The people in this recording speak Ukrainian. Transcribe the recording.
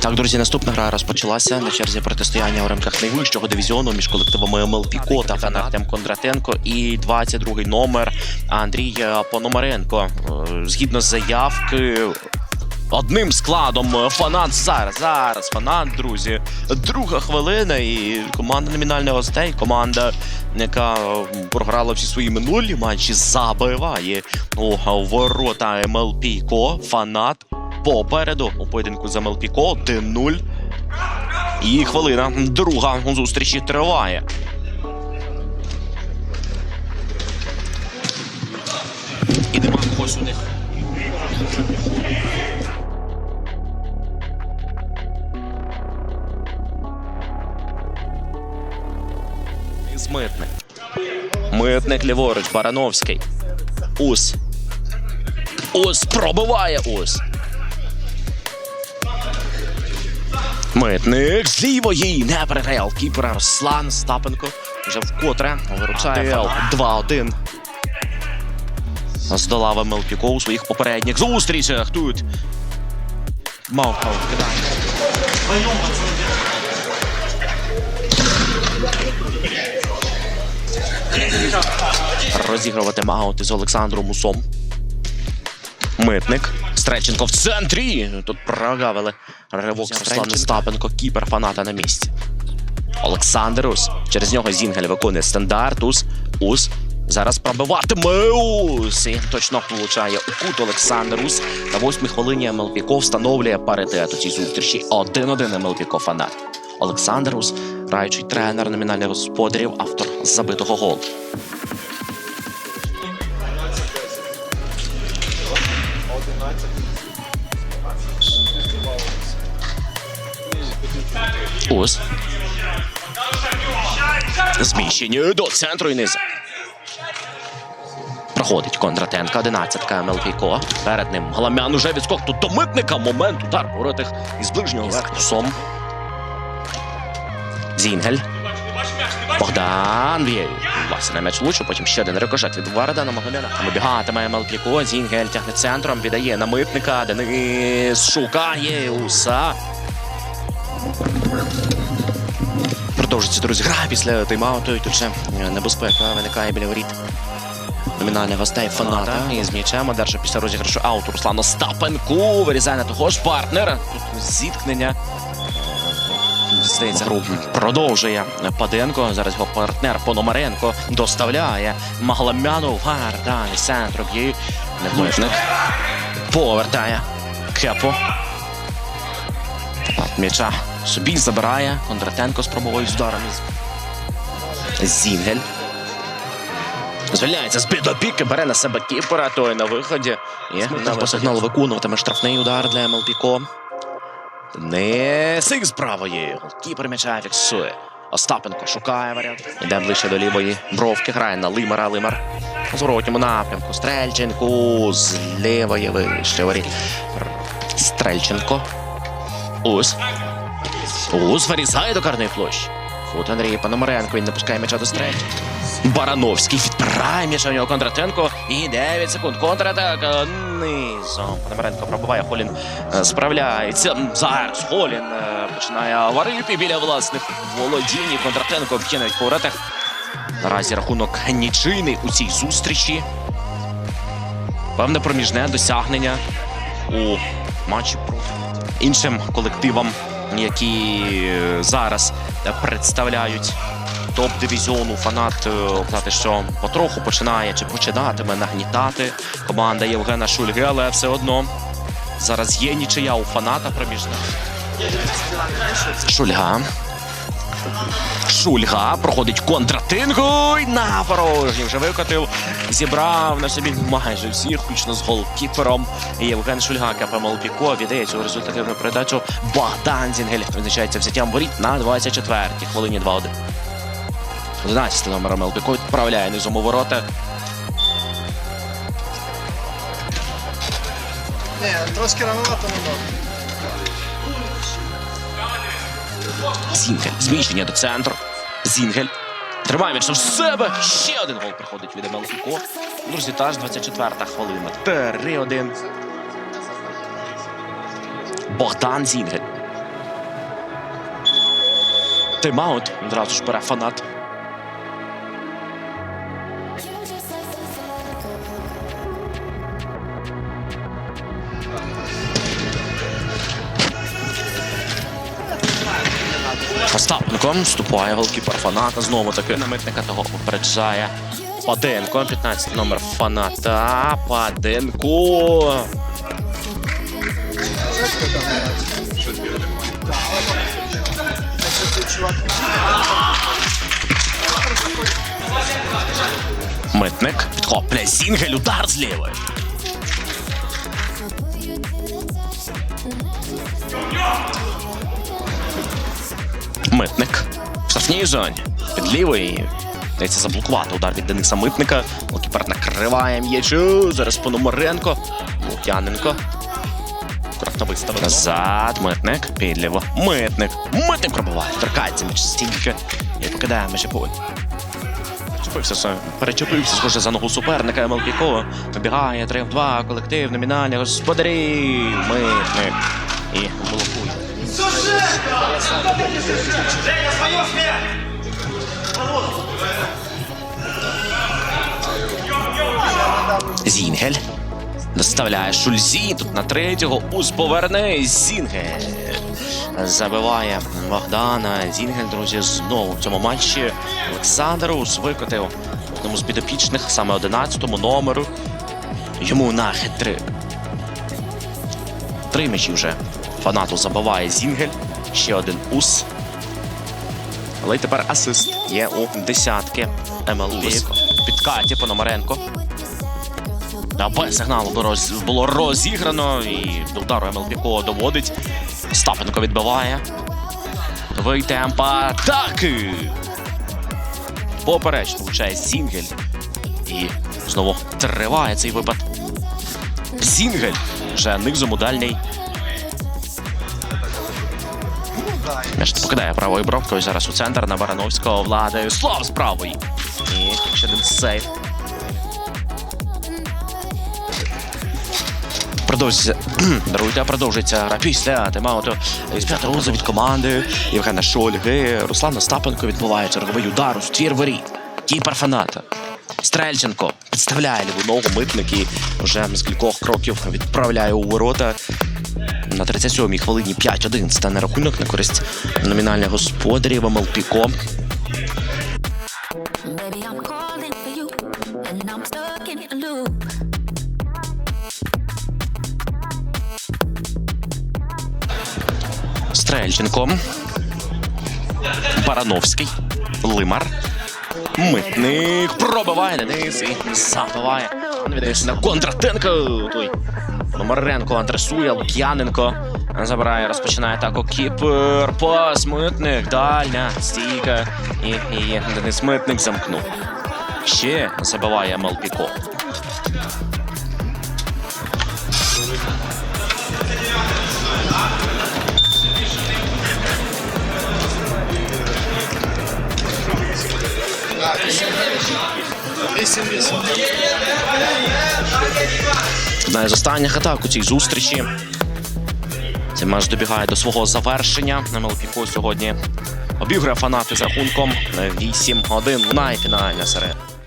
Так, друзі, наступна гра розпочалася на черзі протистояння у рамках найвищого дивізіону між колективами МЛ Піко та Фен Артем Кондратенко і 22-й номер Андрій Пономаренко. Е, Згідно з заявки. Одним складом фанат зараз, зараз фанат, друзі. Друга хвилина і команда номінальних гостей. Команда, яка е, програла всі свої минулі матчі, забиває у ворота МЛ Піко. Фанат попереду у поєдинку з МЛ Піко 1-0. І хвилина друга у зустрічі триває. І нема когось у них. Митник. Митник ліворуч, Барановський. Ус. Ус пробиває Ус. Митник з лівої не переграв кіпера Руслан Стапенко. Вже вкотре виручає ФНЛ 2-1. Здолав Мелпіко у своїх попередніх зустрічах. Тут Мавпав кидає. Розігрувати маунти з Олександром Усом. Митник. Стрельченко в центрі. Тут прогавили. Ривок Руслан Стапенко, кіпер фаната на місці. Олександр Ус. Через нього Зінгель виконує стандарт. Ус. Ус. Зараз пробиватиме Ус. І точно влучає у кут Олександр Ус. На восьмій хвилині МЛПКО встановлює паритет у цій зустрічі. 1-1 МЛПКО фанат. Олександр Ус, граючий тренер номінальних господарів, автор забитого голу. Ус. Зміщення до центру і низу. Проходить Кондратенка, 11-ка МЛПКО. Перед ним Галамян уже відскок тут до митника. Момент удар по воротах із ближнього верхню. Зінгель. Богдан б'є. Власне, на м'яч влучив, потім ще один рикошет від Вардана Магомена. Вибігатиме МЛПКО. Зінгель тягне центром, віддає на митника. Денис шукає уса. Продовжується, друзі, гра після тайм-ауту. І тут ще е, небезпека виникає біля воріт. Номінальних гостей фаната і з м'ячем одержав після розіграшу ауту Руслан Остапенку. Вирізає на того ж партнера. Тут зіткнення. Здається, гру продовжує Паденко. Зараз його партнер Пономаренко доставляє Магламяну. Вардан із центру б'є. Невмишник. Повертає. Кепо. М'яча собі забирає. Кондратенко з пробовою з ударом. Зінгель. Звільняється з підопіки, бере на себе кіпера, той на виході. І на по сигналу виконуватиме штрафний удар для МЛПКО. Не сик з правої. Голкіпер м'яча фіксує. Остапенко шукає варіант. Йде ближче до лівої бровки. Грає на Лимара. Лимар. У зворотньому напрямку. Стрельченко з лівої вище воріт. Стрельченко. Ус. Ус вирізає до карної площі. Фут Андрій Пономаренко. Він не пускає м'яча до стрельченка. Барановський відпирає м'яча у нього Кондратенко. І 9 секунд. Контратака низом. Пономаренко пробиває. Холін е, справляється. Зараз Холін е, починає варити біля власних володінь. Кондратенко навіть по воротах. Наразі рахунок нічийний у цій зустрічі. Певне проміжне досягнення у матчі проти іншим колективам, які е, зараз е, представляють топ дивізіону. Фанат е, казати, що потроху починає чи починатиме нагнітати команда Євгена Шульги, але все одно зараз є нічия у фаната проміжна. Шульга. Шульга проходить контратингу і на порожній вже викотив. Зібрав на собі майже всіх, включно з голкіпером. Євген Шульга, КПМЛ Піко, віддає цю результативну передачу. Богдан Зінгель визначається взяттям воріт на 24-й хвилині 2-1. 11 номер МЛ Піко відправляє низом ворота. Ні, трошки ранувато не Зінгель. Зміщення до центру. Зінгель. Тримає м'яч в себе. Ще один гол приходить від Мелсуко. Друзі, та ж 24-та хвилина. 3-1. Богдан Зінгель. Тимаут. Одразу ж бере фанат Остапенко вступає голкіпер фаната. Знову таки намитника того попереджає. Паденко, 15 номер фаната. Паденко. Митник підхоплює Зінгель, удар з лівої. Митник в штрафній зоні. Під лівої. Дається заблокувати удар від Дениса Митника. Голкіпер накриває м'ячу. Зараз Пономаренко. Лук'яненко. Виставив. Назад. Митник. Підліво. Митник. Митник пробиває. Торкається м'яч стільки. І покидає м'яч поле. Перечепився, перечепився, схоже, за ногу суперника МЛК. Вибігає 3 в 2, колектив, номінальні господарі. Митник. І блокує. Зінгель. Доставляє Шульзі. Тут на третього. Уз поверне. Зінгель. Забиває Богдана. Зінгель, друзі, знову в цьому матчі. Олександр Ус викотив одному з підопічних, саме 11-му номеру. Йому на хитрик. Три м'ячі вже. Фанату забиває Зінгель. Ще один ус. Але й тепер асист є у десятки МЛБ. Підкаті Пономаренко. Та без сигналу було розіграно і до удару МЛБКО доводить. Стапенко відбиває. Новий темп атаки. Попереч влучає Зінгель. І знову триває цей випад. Зінгель вже низом у М'яч покидає правою бровкою. Зараз у центр на Барановського влади. Слав з правої. І ще один сейв. Продовжується, даруйте, продовжується гра після тайм-ауту з п'ятого розу від команди Євгена Шольги. Руслан Остапенко відбуває черговий удар у ствір воріт. Кіпер фаната. Стрельченко підставляє ліву ногу митник і вже з кількох кроків відправляє у ворота. На 37-й хвилині 5-1 стане рахунок на користь номінальних господарів loop. Стрельченко. Барановський. Лимар. Митник пробиває на низ і забиває. Віддається на контратенко. Той Номаренко адресує Лук'яненко. Забирає, розпочинає атаку Кіпер. Пас, митник, дальня, стійка. І, і Денис Митник замкнув. Ще забиває Мелпіко. Вісім вісім. Одна з останніх атак у цій зустрічі. Цей матч добігає до свого завершення. На Мелпіко сьогодні обіграє фанати з рахунком 8-1. Найфінальна серед.